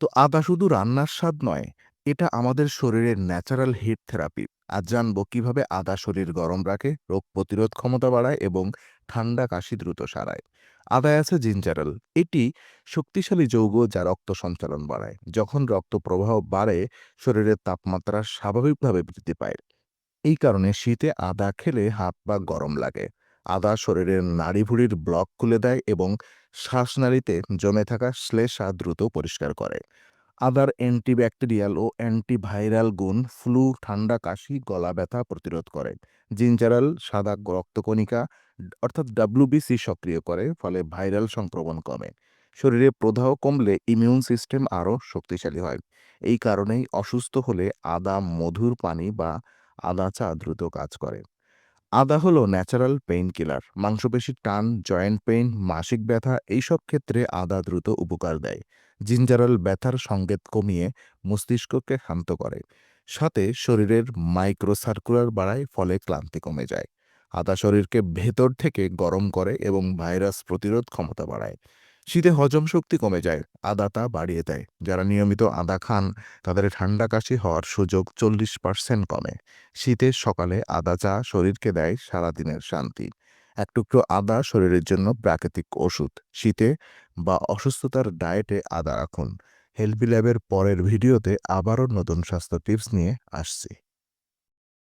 তো আদা শুধু রান্নার স্বাদ নয়, এটা আমাদের শরীরের ন্যাচারাল হিট থেরাপি আজ জানব কীভাবে আদা শরীর গরম রাখে, রোগ প্রতিরোধ ক্ষমতা বাড়ায় এবং ঠান্ডা কাশি দ্রুত সারায়। আদায় আছে জিঞ্জারাল এটি শক্তিশালী যৌগ যা রক্ত সঞ্চালন বাড়ায়। যখন রক্ত প্রবাহ বাড়ে, শরীরের তাপমাত্রা স্বাভাবিকভাবে বৃদ্ধি পায়। এই কারণে শীতে আদা খেলে হাত পা গরম লাগে। আদা শরীরের নাড়িভুড়ির ব্লক খুলে দেয় এবং শ্বাসনালীতে জমে থাকা শ্লেষা দ্রুত পরিষ্কার করে। আদার অ্যান্টিব্যাকটেরিয়াল ও অ্যান্টিভাইরাল গুণ ফ্লু, ঠান্ডা, কাশি, গলা ব্যথা প্রতিরোধ করে। জিঞ্জারাল সাদা রক্তকণিকা, অর্থাৎ ডাব্লিউবিসি সক্রিয় করে, ফলে ভাইরাল সংক্রমণ কমে। শরীরে প্রদাহ কমলে ইমিউন সিস্টেম আরও শক্তিশালী হয়। এই কারণেই অসুস্থ হলে আদা, মধুর পানি বা আদা চা দ্রুত কাজ করে। আদা হলো ন্যাচারাল পেইন কিলার মাংসপেশির টান জয়েন্ট পেইন মাসিক ব্যথা, এইসব ক্ষেত্রে আদা দ্রুত উপকার দেয়। জিঞ্জারাল ব্যথার সংকেত কমিয়ে মস্তিষ্ককে শান্ত করে। সাথে শরীরের মাইক্রোসার্কুলার বাড়ায়, ফলে ক্লান্তি কমে যায়। আদা শরীরকে ভেতর থেকে গরম করে এবং ভাইরাস প্রতিরোধ ক্ষমতা বাড়ায়। শীতে হজম শক্তি কমে যায়, আদা তা বাড়িয়ে দেয়। যারা নিয়মিত আদা খান, তাদের ঠান্ডা কাশি হওয়ার সুযোগ চল্লিশ পার্সেন্ট কমে। শীতের সকালে আদা চা শরীরকে দেয় সারাদিনের শান্তি। এক টুকরো আদা শরীরের জন্য প্রাকৃতিক ওষুধ। শীতে বা অসুস্থতার ডায়েটে আদা রাখুন। হেলপি ল্যাবের পরের ভিডিওতে আবারও নতুন স্বাস্থ্য টিপস নিয়ে আসছি।